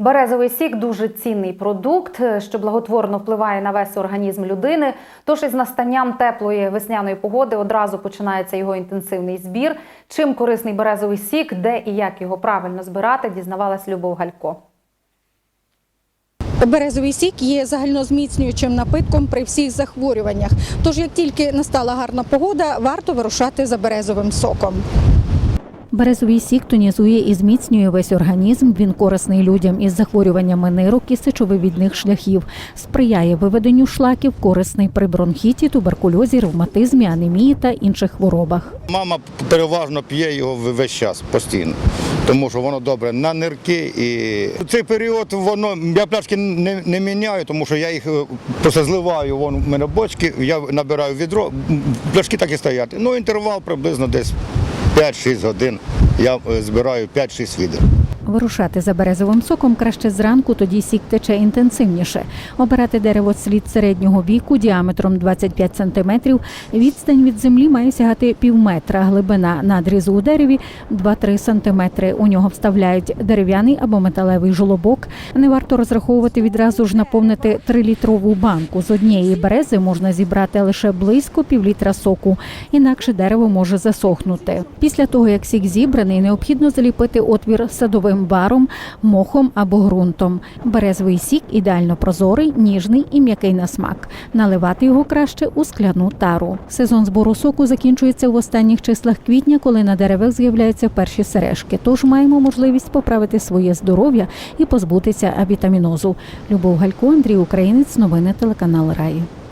Березовий сік дуже цінний продукт, е, що благотворно впливає на весь організм людини. Тож із настанням теплої весняної погоди одразу починається його інтенсивний збір. Чим корисний березовий сік, де і як його правильно збирати, дізнавалась Любов Галько. Березовий сік є загальнозміцнюючим напитком при всіх захворюваннях. Тож, як тільки настала гарна погода, варто вирушати за березовим соком. Березовий сік тонізує і зміцнює весь організм. Він корисний людям із захворюваннями нирок і сечовивідних шляхів, сприяє виведенню шлаків, корисний при бронхіті, туберкульозі, ревматизмі, анемії та інших хворобах. Мама переважно п'є його весь час постійно, тому що воно добре на нирки. І в цей період воно я пляшки не, не міняю, тому що я їх е, просто зливаю. Вон у мене бочки, я набираю відро, пляшки так і стоять. Ну інтервал приблизно десь 5-6 годин. Я е, збираю 5-6 відер. Вирушати за березовим соком краще зранку, тоді сік тече інтенсивніше. Обирати дерево слід середнього віку діаметром 25 см. Відстань від землі має сягати пів метра. Глибина надрізу у дереві 2-3 см. У нього вставляють дерев'яний або металевий жолобок. Не варто розраховувати відразу ж наповнити 3-літрову банку. З однієї берези можна зібрати лише близько півлітра соку, інакше дерево може засохнути. Після того, як сік зібраний, необхідно заліпити отвір садовим баром, мохом або ґрунтом. Березовий сік ідеально прозорий, ніжний і м'який на смак. Наливати його краще у скляну тару. Сезон збору соку закінчується в останніх числах квітня, коли на деревах з'являються перші сережки. Тож маємо можливість поправити своє здоров'я і позбутися авітамінозу. Любов Галько, Андрій Українець, новини телеканал Раї.